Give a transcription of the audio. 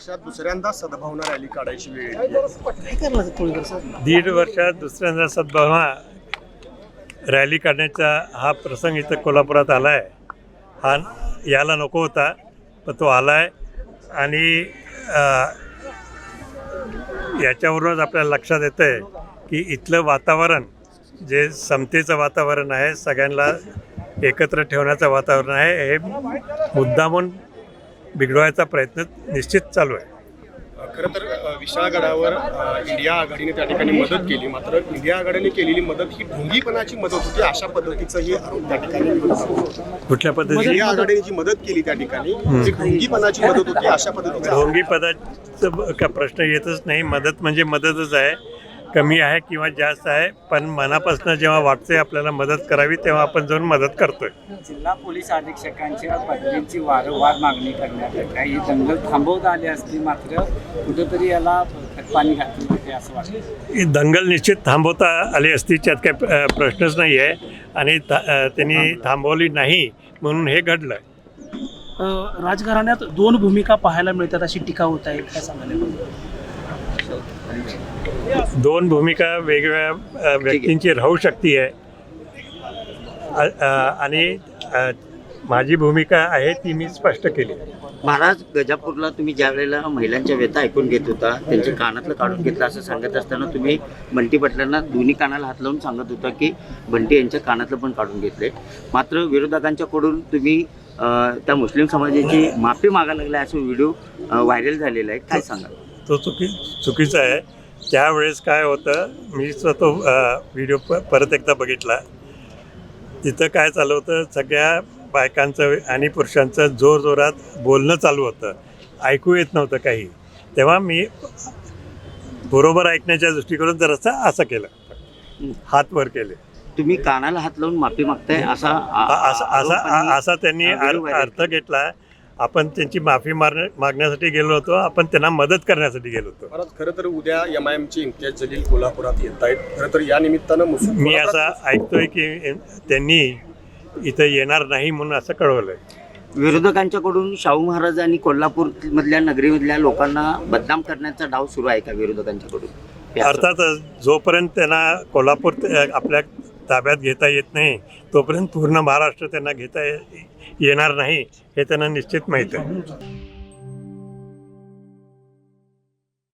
वर्षात दुसऱ्यांदा सद्भावना रॅली काढायची वेळ येते. दीड वर्षात दुसऱ्यांदा सद्भावना रॅली काढण्याचा हा प्रसंग इथं कोल्हापुरात आला आहे हा याला नको होता पण तो आला आहे आणि अ, याच्यावरूनच आपल्याला लक्षात येतं आहे की इथलं वातावरण जे समतेचं वातावरण आहे सगळ्यांना एकत्र ठेवण्याचं वातावरण आहे हे मुद्दामून बिघडवायचा प्रयत्न निश्चित चालू आहे. खरं तर विशाळगडावर इंडिया आघाडीने त्या ठिकाणी मदत केली. मात्र इंडिया आघाडीने केलेली मदत ही ढोंगीपणाची मदत होती अशा पद्धतीचंही आरोप त्या ठिकाणी कुठल्या पद्धतीने इंडिया आघाडीने जी मदत केली त्या ठिकाणी ती ढोंगीपणाची मदत होती अशा पद्धतीचा ढोंगी पदाचा का प्रश्न येतच नाही. मदत म्हणजे मदतच आहे. कमी आहे किंवा जास्त आहे पण मनापासून जेव्हा वाटते आपल्याला मदत करावी तेव्हा आपण जाऊन मदत करतोय. जिल्हा पोलीस अधीक्षकांच्या बदलीची वारंवार मागणी करण्यात येत आहे. ही दंगल थांबवता आली असली मात्र कुठेतरी याला खतपाणी घातली होते असं वाटतं. ही दंगल निश्चित थांबवता आली असती त्यात काही प्रश्नच नाही आहे. आणि त्यांनी थांबवली नाही म्हणून हे घडलं राजघराण्यात दोन भूमिका पाहायला मिळतात अशी टीका होत आहे. काय सांगायला दोन भूमिका वेगवेगळ्या व्यक्तींची राहू शकते आहे. आणि माझी भूमिका आहे ती मी स्पष्ट केली. महाराज गजापूरला तुम्ही ज्या वेळेला महिलांच्या व्यथा ऐकून घेत होता त्यांच्या कानातलं काढून घेतलं असं सांगत असताना तुम्ही बंटी पाटलांना दोन्ही कानाला हात लावून सांगत होता की बंटी यांच्या कानातलं पण काढून घेतले. मात्र विरोधकांच्याकडून तुम्ही त्या मुस्लिम समाजाची माफी मागायला लागल्या असं व्हिडिओ व्हायरल झालेला आहे. काय सांगा तो चुकी चुकीचा आहे. त्यावेळेस काय होतं मी स्वतः तो व्हिडिओ प परत एकदा बघितला. तिथं काय चालू होतं सगळ्या बायकांचं आणि पुरुषांचं जोरजोरात बोलणं चालू होतं. ऐकू येत नव्हतं काही. तेव्हा मी बरोबर ऐकण्याच्या दृष्टीकडून जरासं असं केलं. हात वर केले. तुम्ही कानाला हात लावून माफी मागताय असा असा असा त्यांनी अर्थ घेतला. आपण त्यांची माफी मारण्या मागण्यासाठी गेलो होतो आपण त्यांना मदत करण्यासाठी गेलो होतो. परत खरं तर उद्या एम आय एमचे इम्तियाज जलील कोल्हापुरात येत आहेत. खरं तर या निमित्तानं मुस्लिम मी असं ऐकतोय की त्यांनी इथं येणार नाही म्हणून असं कळवलंय. विरोधकांच्याकडून शाहू महाराज आणि कोल्हापूर मधल्या नगरीमधल्या लोकांना बदनाम करण्याचा डाव सुरू आहे का विरोधकांच्याकडून? अर्थातच जोपर्यंत त्यांना कोल्हापूर ते- आपल्या ताब्यात घेता येत नाही तोपर्यंत पूर्ण महाराष्ट्र त्यांना घेता ये- येणार नाही हे त्यांना निश्चित माहीत आहे.